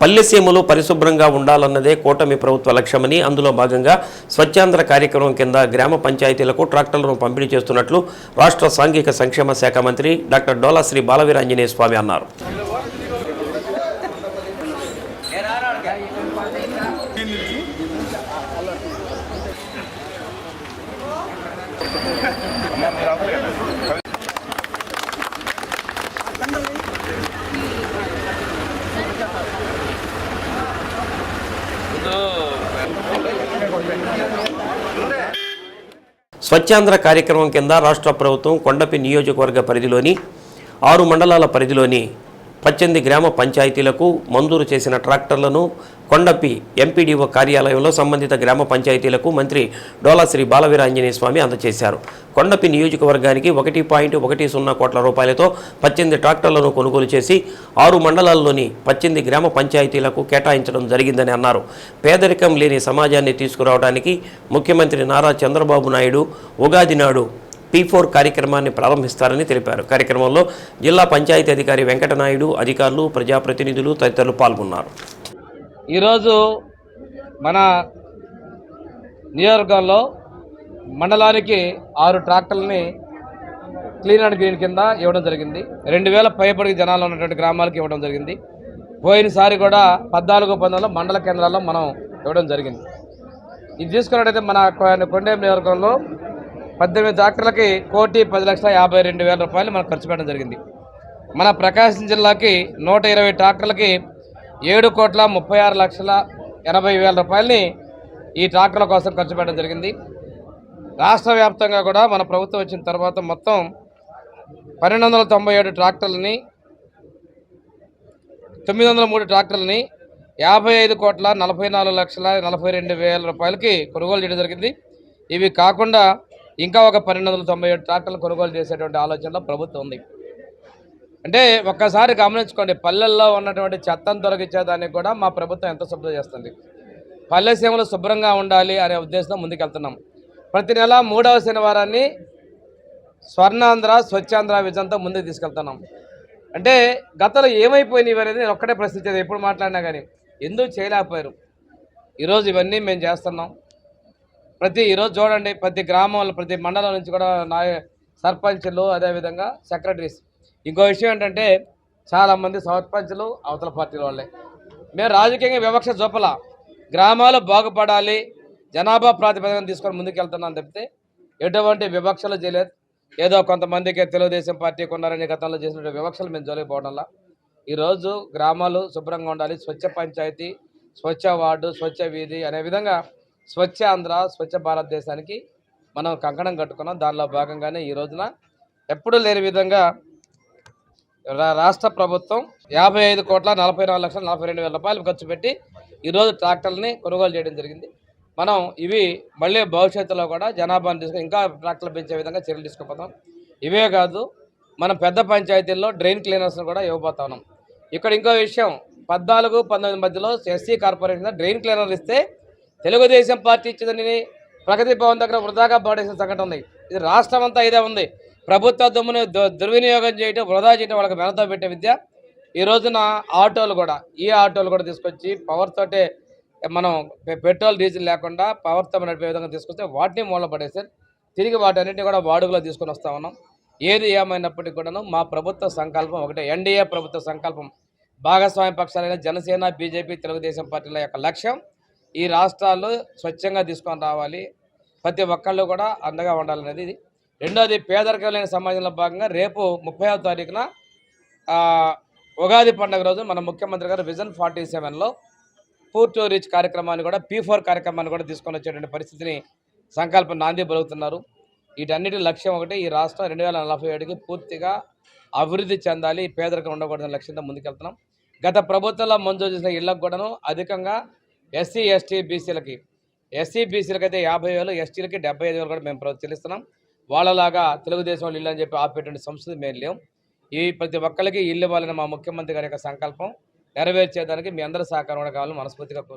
పల్లెసీమలు పరిశుభ్రంగా ఉండాలన్నదే కూటమి ప్రభుత్వ లక్ష్యమని అందులో భాగంగా స్వచ్ఛాంధ్ర కార్యక్రమం కింద గ్రామ పంచాయతీలకు ట్రాక్టర్లను పంపిణీ చేస్తున్నట్లు రాష్ట్ర సాంఘిక సంక్షేమ శాఖ మంత్రి డాక్టర్ డోలా శ్రీ బాలవీరాంజనేయ స్వామి అన్నారు. స్వచ్ఛాంధ్ర కార్యక్రమం కింద రాష్ట్ర ప్రభుత్వం కొండపి నియోజకవర్గ పరిధిలోని ఆరు మండలాల పరిధిలోని పద్దెనిమిది గ్రామ పంచాయతీలకు మంజూరు చేసిన ట్రాక్టర్లను కొండపి ఎంపీడీఓ కార్యాలయంలో సంబంధిత గ్రామ పంచాయతీలకు మంత్రి డోలా శ్రీ బాలవీరాంజనేయ స్వామి అందజేశారు. కొండపి నియోజకవర్గానికి ఒకటి పాయింట్ ఒకటి సున్నా కోట్ల రూపాయలతో పద్దెనిమిది ట్రాక్టర్లను కొనుగోలు చేసి ఆరు మండలాల్లోని పద్దెనిమిది గ్రామ పంచాయతీలకు కేటాయించడం జరిగిందని అన్నారు. పేదరికం లేని సమాజాన్ని తీసుకురావడానికి ముఖ్యమంత్రి నారా చంద్రబాబు నాయుడు ఉగాది నాడు పీ ఫోర్ కార్యక్రమాన్ని ప్రారంభిస్తారని తెలిపారు. కార్యక్రమంలో జిల్లా పంచాయతీ అధికారి వెంకటనాయుడు అధికారులు ప్రజాప్రతినిధులు తదితరులు పాల్గొన్నారు. ఈరోజు మన నియోజకవర్గంలో మండలానికి ఆరు ట్రాక్టర్లని క్లీన్ అండ్ గ్రీన్ కింద ఇవ్వడం జరిగింది. రెండు వేల పైబడి జనాలు ఉన్నటువంటి గ్రామాలకు ఇవ్వడం జరిగింది. పోయినసారి కూడా పద్నాలుగు పంతొమ్మిదిలో మండల కేంద్రాల్లో మనం ఇవ్వడం జరిగింది. ఇది తీసుకున్నట్టయితే మన కొండే కొండేం నియోజకవర్గంలో పద్దెనిమిది ట్రాక్టర్లకి కోటి పది లక్షల యాభై రెండు వేల రూపాయలు మనం ఖర్చు పెట్టడం జరిగింది. మన ప్రకాశం జిల్లాకి నూట ఇరవై ట్రాక్టర్లకి ఏడు కోట్ల ముప్పై ఆరు లక్షల ఎనభై వేల రూపాయలని ఈ డాక్టర్ల కోసం ఖర్చు పెట్టడం జరిగింది. రాష్ట్ర వ్యాప్తంగా కూడా మన ప్రభుత్వం వచ్చిన తర్వాత మొత్తం పన్నెండు వందల తొంభై ఏడు ట్రాక్టర్లని తొమ్మిది వందల మూడు ట్రాక్టర్లని యాభై ఐదు కోట్ల నలభై నాలుగు లక్షల నలభై రెండు వేల రూపాయలకి కొనుగోలు చేయడం జరిగింది. ఇవి కాకుండా ఇంకా ఒక పన్నెండు వందల తొంభై ఏడు ట్రాక్టర్లు కొనుగోలు చేసేటువంటి ఆలోచనలో ప్రభుత్వం ఉంది. అంటే ఒక్కసారి గమనించుకోండి పల్లెల్లో ఉన్నటువంటి చెత్తను తొలగించేదానికి కూడా మా ప్రభుత్వం ఎంత శుభ్రం చేస్తుంది. పల్లె సీమలు శుభ్రంగా ఉండాలి అనే ఉద్దేశంతో ముందుకెళ్తున్నాం. ప్రతి నెల మూడవ శనివారాన్ని స్వర్ణాంధ్ర స్వచ్ఛాంధ్ర విజన్తో ముందుకు తీసుకెళ్తున్నాం. అంటే గతంలో ఏమైపోయినాయి అనేది నేను ఒక్కటే ప్రశ్నించేది ఎప్పుడు మాట్లాడినా కానీ. ఎందుకు చేయలేకపోయారు? ఈరోజు ఇవన్నీ మేము చేస్తున్నాం. ప్రతి ఈరోజు చూడండి ప్రతి గ్రామంలో ప్రతి మండలం నుంచి కూడా నాయ సర్పంచ్లు అదేవిధంగా సెక్రటరీస్. ఇంకో విషయం ఏంటంటే చాలామంది సర్పంచ్లు అవతల పార్టీల వాళ్ళే. మేము రాజకీయంగా వివక్ష చూపల. గ్రామాలు బాగుపడాలి జనాభా ప్రాతిపదికన తీసుకొని ముందుకెళ్తున్నాను తప్పితే ఎటువంటి వివక్షలు చేయలేదు. ఏదో కొంతమందికి తెలుగుదేశం పార్టీకి ఉన్నారని గతంలో చేసిన వివక్షలు మేము జోలిపోవడంలా ఈరోజు గ్రామాలు శుభ్రంగా ఉండాలి స్వచ్ఛ పంచాయతీ స్వచ్ఛ వార్డు స్వచ్ఛ వీధి అనే విధంగా స్వచ్ఛ ఆంధ్ర స్వచ్ఛ భారతదేశానికి మనం కంకణం కట్టుకున్నాం. దానిలో భాగంగానే ఈ రోజున ఎప్పుడూ లేని విధంగా రాష్ట్ర ప్రభుత్వం యాభై ఐదు కోట్ల నలభై నాలుగు లక్షల నలభై రెండు వేల రూపాయలు ఖర్చు పెట్టి ఈరోజు ట్రాక్టర్లని కొనుగోలు చేయడం జరిగింది. మనం ఇవి మళ్ళీ భవిష్యత్తులో కూడా జనాభాను తీసుకుని ఇంకా ట్రాక్టర్లు పెంచే విధంగా చర్యలు తీసుకుపోతాం. ఇవే కాదు మనం పెద్ద పంచాయతీల్లో డ్రైన్ క్లీనర్స్ని కూడా ఇవ్వబోతా ఉన్నాం. ఇక్కడ ఇంకో విషయం పద్నాలుగు పంతొమ్మిది మధ్యలో ఎస్సీ కార్పొరేషన్ డ్రైన్ క్లీనర్ ఇస్తే తెలుగుదేశం పార్టీ ఇచ్చిందని ప్రగతి భవన్ దగ్గర వృధాగా పాడేసిన సంఘటన ఉంది. ఇది రాష్ట్రం అంతా ఇదే ఉంది. ప్రభుత్వ దుమ్ముని దుర్వినియోగం చేయటం వృధా చేయటం వాళ్ళకి మెనతో పెట్టే విద్య. ఈ రోజున ఆటోలు కూడా ఈ ఆటోలు కూడా తీసుకొచ్చి పవర్ తోటే మనం పెట్రోల్ డీజిల్ లేకుండా పవర్తో నడిపే విధంగా తీసుకొస్తే వాటిని మూల పడేసారు తిరిగి వాటన్నిటిని కూడా వాడుకలో తీసుకొని వస్తా ఉన్నాం. ఏది ఏమైనప్పటికీ కూడాను మా ప్రభుత్వ సంకల్పం ఒకటే. ఎన్డీఏ ప్రభుత్వ సంకల్పం. భాగస్వామ్య పక్షాలైన జనసేన బీజేపీ తెలుగుదేశం పార్టీల యొక్క లక్ష్యం ఈ రాష్ట్రాల్లో స్వచ్ఛంగా తీసుకొని రావాలి. ప్రతి ఒక్కళ్ళు కూడా అండగా ఉండాలనేది ఇది. రెండోది పేదరికం లేని సమాజంలో భాగంగా రేపు ముప్పై తారీఖున ఉగాది పండుగ రోజు మన ముఖ్యమంత్రి గారు విజన్ ఫార్టీ సెవెన్లో పూర్ టు రీచ్ కార్యక్రమాన్ని కూడా పీ ఫోర్ కార్యక్రమాన్ని కూడా తీసుకొని వచ్చేటువంటి పరిస్థితిని సంకల్పం నాంది పలుకుతున్నారు. వీటన్నిటి లక్ష్యం ఒకటి ఈ రాష్ట్రం రెండు వేల నలభై ఏడుకి పూర్తిగా అభివృద్ధి చెందాలి పేదరికం ఉండకూడదనే లక్ష్యంతో ముందుకెళ్తున్నాం. గత ప్రభుత్వంలో మంజూరు చేసిన ఇళ్ళకు కూడాను అధికంగా ఎస్సీ ఎస్టీ బీసీలకి. ఎస్సీ బీసీలకి అయితే యాభై వేలు ఎస్టీలకి డెబ్బై ఐదు వేలు కూడా మేము ప్ర- చెల్లిస్తున్నాం. వాళ్ళలాగా తెలుగుదేశం వాళ్ళు ఇల్లు అని చెప్పి ఆపేటువంటి సంస్కృతి మేము లేవు ఈ ప్రతి ఒక్కరికి ఇల్లు ఇవ్వాలని మా ముఖ్యమంత్రి గారి యొక్క సంకల్పం నెరవేర్చేదానికి మీ అందరి సహకారం కూడా కావాలని మనస్ఫూర్తిగా కోరుకుంటున్నాం.